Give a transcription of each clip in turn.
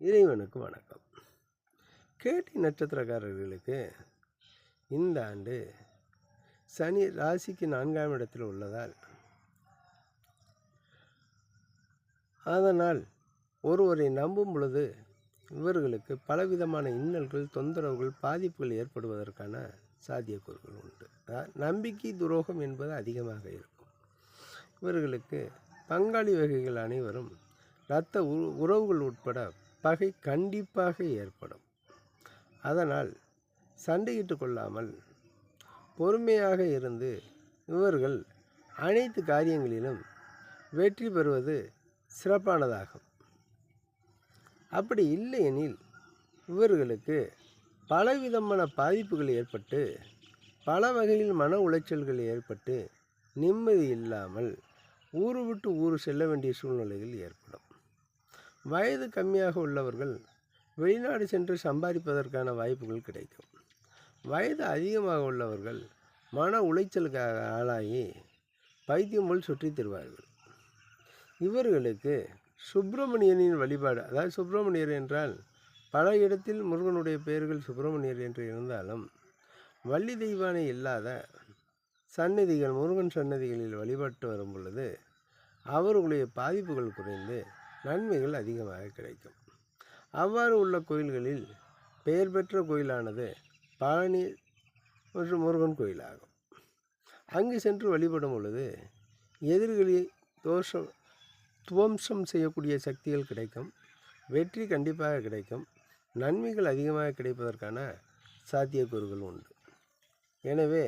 இறைவனுக்கு வணக்கம். கேட்டி நட்சத்திரக்காரர்களுக்கு இந்த ஆண்டு சனி ராசிக்கு நான்காம் இடத்தில் உள்ளதால் அதனால் ஒருவரை நம்பும் பொழுது இவர்களுக்கு பலவிதமான இன்னல்கள் தொந்தரவுகள் பாதிப்புகள் ஏற்படுவதற்கான சாத்தியக்கூறுகள் உண்டு. நம்பிக்கை துரோகம் என்பது அதிகமாக இருக்கும். இவர்களுக்கு பங்காளி வகைகள் அனைவரும் இரத்த உ- உறவுகள் உட்பட பகை கண்டிப்பாக ஏற்படும். அதனால் சண்டையிட்டு கொள்ளாமல் பொறுமையாக இருந்து இவர்கள் அனைத்து காரியங்களிலும் வெற்றி பெறுவது சிறப்பானதாகும். அப்படி இல்லையெனில் இவர்களுக்கு பலவிதமான பாதிப்புகள் ஏற்பட்டு பல வகையில் மன உளைச்சல்கள் ஏற்பட்டு நிம்மதி இல்லாமல் ஊரு விட்டு ஊர் செல்ல வேண்டிய சூழ்நிலைகள் ஏற்படும். வயது கம்மியாக உள்ளவர்கள் வெளிநாடு சென்று சம்பாதிப்பதற்கான வாய்ப்புகள் கிடைக்கும். வயது அதிகமாக உள்ளவர்கள் மன உளைச்சலுக்காக ஆளாகி பைத்தியம் போல் சுற்றித் தருவார்கள். இவர்களுக்கு சுப்பிரமணியனின் வழிபாடு அதாவது சுப்பிரமணியர் என்றால் பல இடத்தில் முருகனுடைய பெயர்கள் சுப்பிரமணியர் என்று இருந்தாலும் வள்ளி தெய்வானை இல்லாத சன்னதிகள் முருகன் சன்னதிகளில் வழிபட்டு வரும் பொழுது அவர்களுடைய பாதிப்புகள் குறைந்து நன்மைகள் அதிகமாக கிடைக்கும். அவ்வாறு உள்ள கோயில்களில் பெயர் பெற்ற கோயிலானது பழனி மற்றும் முருகன் கோயிலாகும். அங்கு சென்று வழிபடும் பொழுது எதிரிகளில் தோஷம் துவம்சம் செய்யக்கூடிய சக்திகள் கிடைக்கும். வெற்றி கண்டிப்பாக கிடைக்கும். நன்மைகள் அதிகமாக கிடைப்பதற்கான சாத்தியக்கூறுகள் உண்டு. எனவே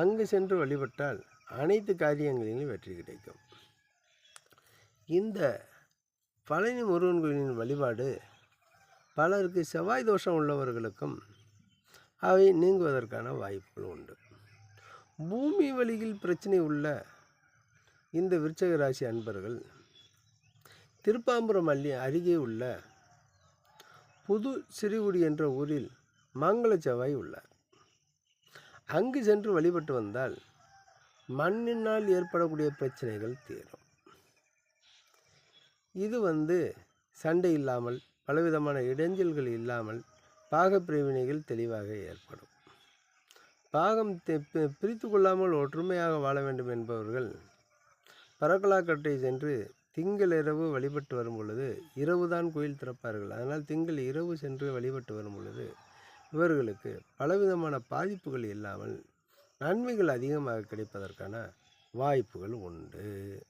அங்கு சென்று வழிபட்டால் அனைத்து காரியங்களிலும் வெற்றி கிடைக்கும். இந்த பழனி முருகன் கோயிலின் வழிபாடு பலருக்கு செவ்வாய் தோஷம் உள்ளவர்களுக்கும் அவை நீங்குவதற்கான வாய்ப்புகள் உண்டு. பூமி வழியில் பிரச்சனை உள்ள இந்த விருச்சக ராசி அன்பர்கள் திருப்பாம்புரம் அள்ளி அருகே உள்ள புது சிறுகுடி என்ற ஊரில் மங்கள செவ்வாய் உள்ளார். அங்கு சென்று வழிபட்டு வந்தால் மண்ணினால் ஏற்படக்கூடிய பிரச்சனைகள் தீரும். இது வந்து சண்டை இல்லாமல் பலவிதமான இடைஞ்சல்கள் இல்லாமல் பாகப்பிரிவினைகள் தெளிவாக ஏற்படும். பாகம் தெ- பி- பிரித்து கொள்ளாமல் ஒற்றுமையாக வாழ வேண்டும் என்பவர்கள் பரக்கலாக்கட்டை சென்று திங்கள் இரவு வழிபட்டு வரும் பொழுது இரவுதான் கோயில் திறப்பார்கள். அதனால் திங்கள் இரவு சென்று வழிபட்டு வரும் பொழுது இவர்களுக்கு பலவிதமான பாதிப்புகள் இல்லாமல் நன்மைகள் அதிகமாக கிடைப்பதற்கான வாய்ப்புகள் உண்டு.